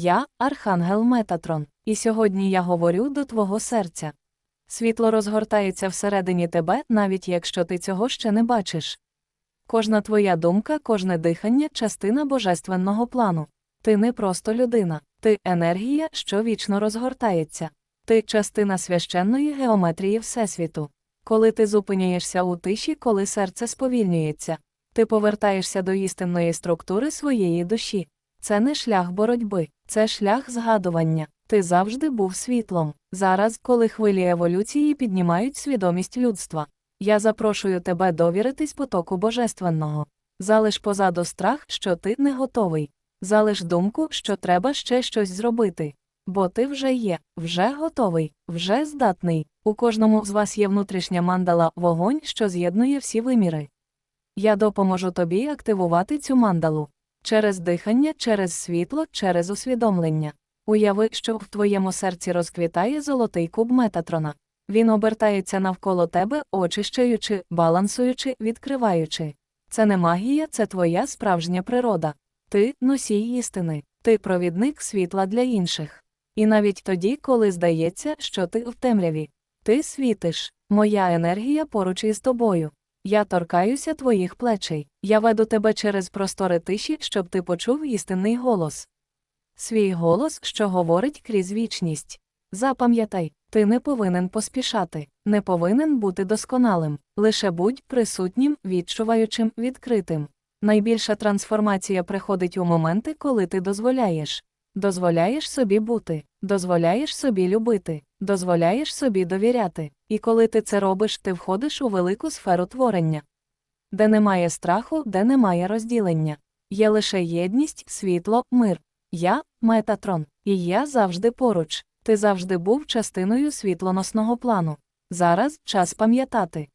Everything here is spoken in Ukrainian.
Я Архангел Метатрон, і сьогодні я говорю до твого серця. Світло розгортається всередині тебе, навіть якщо ти цього ще не бачиш. Кожна твоя думка, кожне дихання частина божественного плану. Ти не просто людина, ти енергія, що вічно розгортається. Ти частина священної геометрії Всесвіту. Коли ти зупиняєшся у тиші, коли серце сповільнюється, ти повертаєшся до істинної структури своєї душі. Це не шлях боротьби, це шлях згадування. Ти завжди був світлом. Зараз, коли хвилі еволюції піднімають свідомість людства. Я запрошую тебе довіритись потоку божественного. Залиш позаду страх, що ти не готовий. Залиш думку, що треба ще щось зробити. Бо ти вже є, вже готовий, вже здатний. У кожному з вас є внутрішня мандала, вогонь, що з'єднує всі виміри. Я допоможу тобі активувати цю мандалу через дихання, через світло, через усвідомлення. Уяви, що в твоєму серці розквітає золотий куб Метатрона. Він обертається навколо тебе, очищаючи, балансуючи, відкриваючи. Це не магія, це твоя справжня природа. Ти носій істини, ти провідник світла для інших. І навіть тоді, коли здається, що ти в темряві, ти світиш, моя енергія поруч із тобою. Я торкаюся твоїх плечей, я веду тебе через простори тиші, щоб ти почув істинний голос. Свій голос, що говорить крізь вічність. Запам'ятай, ти не повинен поспішати, не повинен бути досконалим, лише будь присутнім, відчуваючим, відкритим. Найбільша трансформація приходить у моменти, коли ти дозволяєш. Дозволяєш собі бути, дозволяєш собі любити, дозволяєш собі довіряти. І коли ти це робиш, ти входиш у велику сферу творення, де немає страху, де немає розділення. Є лише єдність, світло, мир. Я Метатрон, і я завжди поруч. Ти завжди був частиною світлоносного плану. Зараз час пам'ятати.